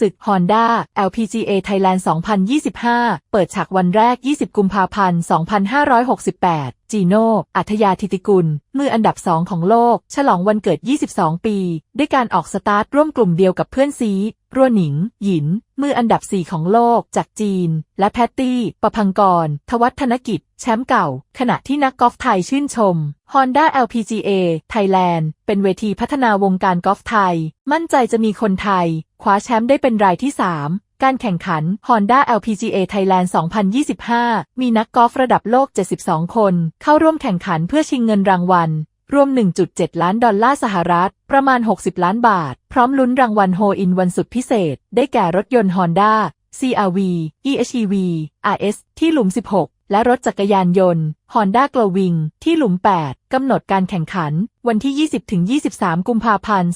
ศึก Honda LPGA Thailand 2025 เปิดฉากวันแรก 20 กุมภาพันธ์ 2568 จีโน่ อัธยาธิติกุล มืออันดับ2ของโลก ฉลองวันเกิด 22 ปี ด้วยการออกสตาร์ทร่วมกลุ่มเดียวกับเพื่อนซี รัวหนิง หยิน มืออันดับ4ของโลก จากจีน และแพตตี้ ประพังกร ทวัฒนกิจ แชมป์เก่า ขณะที่นักกอล์ฟไทยชื่นชม Honda LPGA Thailand เป็นเวทีพัฒนาวงการกอล์ฟไทย มั่นใจจะมีคนไทย คว้าแชมป์ได้เป็นรายที่ 3 การแข่งขัน Honda LPGA Thailand 2025 มีนักกอล์ฟระดับโลก 72 คน เข้าร่วมแข่งขันเพื่อชิงเงินรางวัล รวม 1.7 ล้านดอลลาร์สหรัฐ ประมาณ 60 ล้านบาท พร้อมลุ้นรางวัลโฮอินวันสุดพิเศษ ได้แก่รถยนต์ Honda CRV EHEV RS ที่หลุม 16 และรถจักรยานยนต์ Honda Glowing ที่หลุม 8 กำหนดการแข่งขัน วันที่ 20-23 กุมภาพันธ์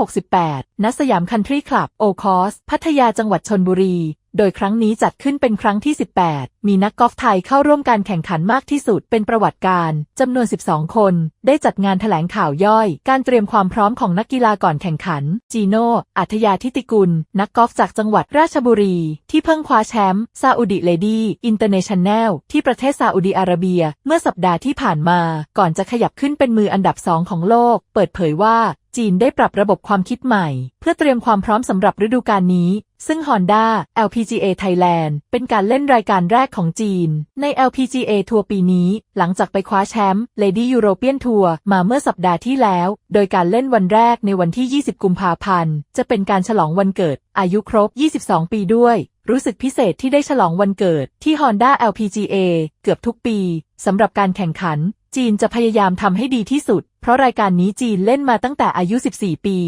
2568 ณ สยามคันทรีคลับ โอคอส พัทยาจังหวัดชนบุรี โดยครั้งนี้จัดขึ้นเป็นครั้งที่ 18 มีนักกอล์ฟไทยเข้าร่วมการแข่งขันมากที่สุดเป็นประวัติการจำนวน 12 คน ได้จัดงานแถลงข่าวย่อย การเตรียมความพร้อมของนักกีฬาก่อนแข่งขัน จีโน่อัธยาทิติกุล นักกอล์ฟจากจังหวัดราชบุรี ที่เพิ่งคว้าแชมป์ซาอุดิเลดี้อินเตอร์เนชั่นแนลที่ประเทศซาอุดิอาระเบีย เมื่อสัปดาห์ที่ผ่านมา ก่อนจะขยับขึ้นเป็นมืออันดับสองของโลก เปิดเผยว่า จีนได้ปรับระบบความคิดใหม่ เพื่อเตรียมความพร้อมสำหรับฤดูกาลนี้ ซึ่ง Honda LPGA Thailand เป็นการเล่นรายการแรกของจีน ใน LPGA ทัวร์ปีนี้ หลังจากไปคว้าแชมป์ Lady European Tour มาเมื่อสัปดาห์ที่แล้ว โดยการเล่นวันแรกในวันที่ 20 กุมภาพันธ์ จะเป็นการฉลองวันเกิด อายุครบ 22 ปีด้วยรู้สึกพิเศษที่ได้ฉลองวันเกิดที่ Honda LPGA เกือบทุกปี สำหรับการแข่งขัน จีนจะพยายามทำให้ดีที่สุด เพราะรายการนี้จีนเล่นมาตั้งแต่อายุ 14 ปี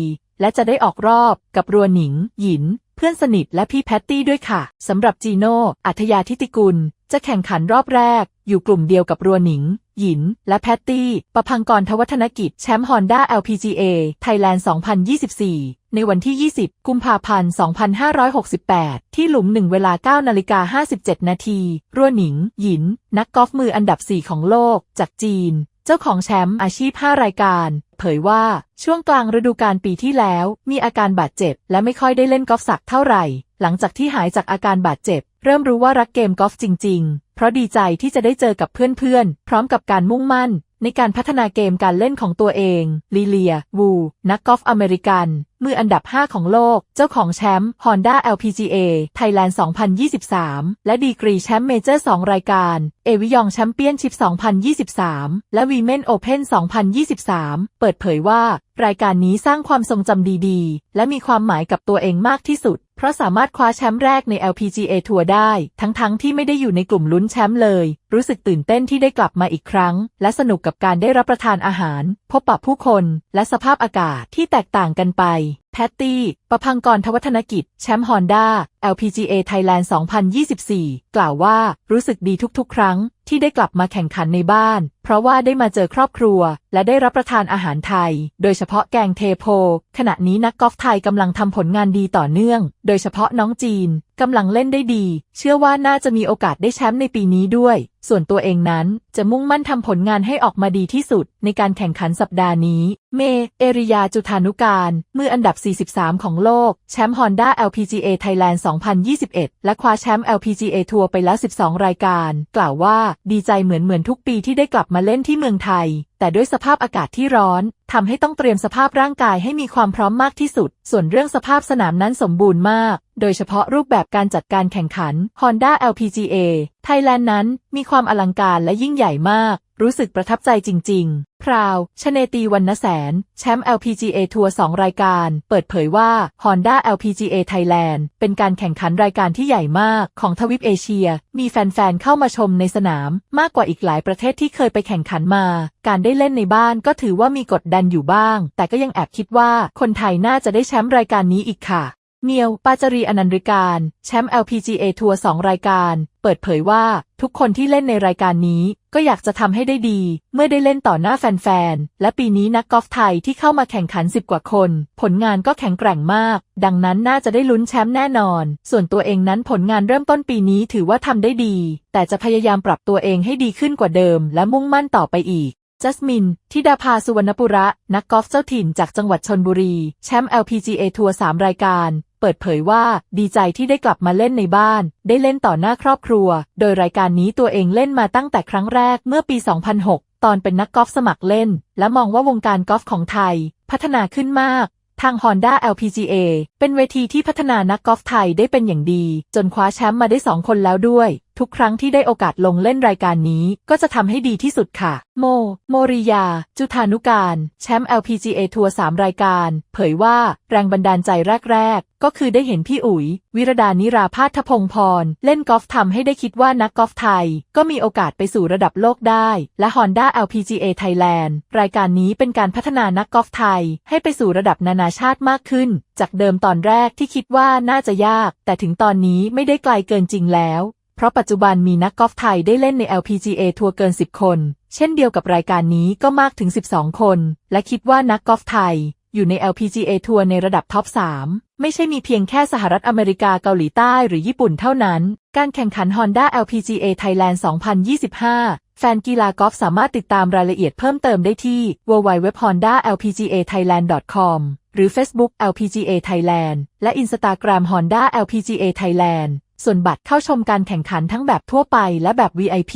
และจะได้ออกรอบกับรัวหนิง หยิน เพื่อนสนิทและพี่แพตตี้ด้วยค่ะสำหรับจีโน่อัธยาทิติกุล จะแข่งขันรอบแรก อยู่กลุ่มเดียวกับรัวหนิง หยิน และแพตตี้ ประพังกรทวัฒนกิจแชมป์ Honda LPGA Thailand 2024 ในวันที่ 20 กุมภาพันธ์ 2568 ที่หลุม1เวลา 9 นาฬิกา 57 นาที รัวหนิง หยิน นักกอล์ฟมืออันดับ 4 ของโลก จากจีน เจ้าของแชมป์อาชีพ 5 รายการ เผยว่าช่วงกลางฤดูกาลปีที่แล้ว มีอาการบาดเจ็บ และไม่ค่อยได้เล่นกอล์ฟสักเท่าไหร่ หลังจากที่หายจากอาการบาดเจ็บ เริ่มรู้ว่ารักเกมกอล์ฟจริง ๆ เพราะดีใจที่จะได้เจอกับเพื่อนๆ พร้อมกับการมุ่งมั่นในการพัฒนาเกมการเล่นของตัวเอง ลีเลีย วู นักกอล์ฟอเมริกันมืออันดับ 5 ของโลก เจ้าของแชมป์ Honda LPGA Thailand 2023 และดีกรีแชมป์เมเจอร์ 2 รายการ เอวิยองแชมเปี้ยนชิพ 2023 และ Women Open 2023 เปิดเผยว่า รายการนี้สร้างความทรงจำดีๆ และมีความหมายกับตัวเองมากที่สุด เพราะสามารถคว้าแชมป์แรกใน LPGA ทัวร์ได้ ทั้งๆทที่ไม่ได้อยู่ในกลุ่มลุ้นแชมป์เลย รู้สึกตื่นเต้นที่ได้กลับมาอีกครั้ง และสนุกกับการได้รับประทานอาหาร พบปะผู้คน และสภาพอากาศที่แตกต่างกันไป แพตตี้ ประพังกรทวัฒนกิจ แชมป์ฮอนด้า LPGA Thailand 2024 กล่าวว่า รู้สึกดีทุกๆ ครั้ง ที่ได้กลับมาแข่งขันในบ้าน เพราะว่าได้มาเจอครอบครัว และได้รับประทานอาหารไทย โดยเฉพาะแกงเทโพ ขณะนี้นักกอล์ฟไทยกำลังทำผลงานดีต่อเนื่อง โดยเฉพาะน้องจีนกำลังเล่นได้ดี เชื่อว่าน่าจะมีโอกาสได้แชมป์ในปีนี้ด้วย ส่วนตัวเองนั้นจะมุ่งมั่นทำผลงานให้ออกมาดีที่สุด ในการแข่งขันสัปดาห์นี้ เม เอริยาจุธานุการ มืออันดับ 43 ของโลก แชมป์ Honda LPGA Thailand 2021 และคว้าแชมป์ LPGA ทัวร์ไปแล้ว 12 รายการ กล่าวว่าดีใจเหมือนเหมือนทุกปีที่ได้กลับมาเล่นที่เมืองไทย แต่ด้วยสภาพอากาศที่ร้อนทำให้ต้องเตรียมสภาพร่างกายให้มีความพร้อมมากที่สุด ส่วนเรื่องสภาพสนามนั้นสมบูรณ์มาก โดยเฉพาะรูปแบบการจัดการแข่งขัน Honda LPGA Thailand นั้นมีความอลังการและยิ่งใหญ่มาก รู้สึกประทับใจจริง ๆ พราว ชเนตีวรรณแสน แชมป์ LPGA ทัวร์2รายการ เปิดเผยว่า Honda LPGA Thailand เป็นการแข่งขันรายการที่ใหญ่มากของทวีปเอเชีย มีแฟน ๆ เข้ามาชมในสนาม มากกว่าอีกหลายประเทศที่เคยไปแข่งขันมา การได้เล่นในบ้านก็ถือว่ามีกดดันอยู่บ้าง แต่ก็ยังแอบคิดว่าคนไทยน่าจะได้แชมป์รายการนี้อีกค่ะ เมียว ปาจารีอนันริการ แชมป์ LPGA ทัวร์2รายการ เปิดเผยว่า ทุกคนที่เล่นในรายการนี้ ก็อยากจะทำให้ได้ดี เมื่อได้เล่นต่อหน้าแฟนๆ และปีนี้นักกอล์ฟไทยที่เข้ามาแข่งขัน 10 กว่าคน ผลงานก็แข็งแกร่งมาก ดังนั้นน่าจะได้ลุ้นแชมป์แน่นอน ส่วนตัวเองนั้นผลงานเริ่มต้นปีนี้ถือว่าทำได้ดี แต่จะพยายามปรับตัวเองให้ดีขึ้นกว่าเดิม และมุ่งมั่นต่อไปอีกจัสมิน ทิดาภาสุวรรณปุระ นักกอล์ฟเจ้าถิ่นจากจังหวัดชนบุรี แชมป์ LPGA ทัวร์3รายการ เปิดเผยว่าดีใจที่ได้กลับมาเล่นในบ้าน ได้เล่นต่อหน้าครอบครัว โดยรายการนี้ตัวเองเล่นมาตั้งแต่ครั้งแรกเมื่อปี 2006 ตอนเป็นนักกอล์ฟสมัครเล่น และมองว่าวงการกอล์ฟของไทย พัฒนาขึ้นมากทาง Honda LPGA เป็นเวทีที่พัฒนานักกอล์ฟไทยได้เป็นอย่างดี จนคว้าแชมป์มาได้สองคนแล้วด้วยทุกครั้งที่ได้โอกาสลงเล่นรายการนี้ก็จะทำให้ดีที่สุดค่ะ โม โมริยา จุธานุการ แชมป์ LPGA ทัวร์3รายการ เผยว่าแรงบันดาลใจแรก ๆ ก็คือได้เห็นพี่อุ๋ย วิรดานิราพาทพงพร เล่นกอล์ฟทำให้ได้คิดว่านักกอล์ฟไทย ก็มีโอกาสไปสู่ระดับโลกได้ และ Honda LPGA Thailand รายการนี้เป็นการพัฒนานักกอล์ฟไทย ให้ไปสู่ระดับนานาชาติมากขึ้น จากเดิมตอนแรกที่คิดว่าน่าจะยาก แต่ถึงตอนนี้ไม่ได้ไกลเกินจริงแล้ว เพราะปัจจุบันมีนักกอล์ฟไทยได้เล่นใน LPGA ทัวร์เกิน 10 คน เช่นเดียวกับรายการนี้ก็มากถึง 12 คน และคิดว่านักกอล์ฟไทย อยู่ใน LPGA ทัวร์ในระดับท็อป 3 ไม่ใช่มีเพียงแค่สหรัฐอเมริกาเกาหลีใต้หรือญี่ปุ่นเท่านั้น การแข่งขัน Honda LPGA Thailand 2025 แฟนกีฬากอล์ฟสามารถติดตามรายละเอียดเพิ่มเติมได้ที่ www.hondalpgathailand.com หรือ Facebook LPGA Thailand และ Instagram Honda LPGA Thailand ส่วนบัตรเข้าชมการแข่งขันทั้งแบบทั่วไปและแบบ VIP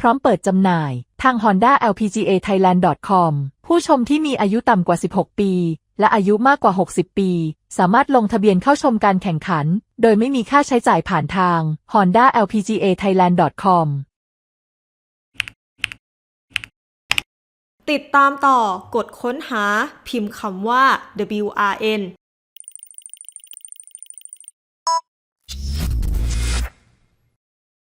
พร้อมเปิดจำหน่ายทาง Honda LPGA Thailand.com ผู้ชมที่มีอายุต่ำกว่า 16 ปี และอายุมากกว่า 60 ปี สามารถลงทะเบียนเข้าชมการแข่งขัน โดยไม่มีค่าใช้จ่ายผ่านทาง Honda LPGA Thailand.com ติดตามต่อกดค้นหาพิมพ์คำว่า WRN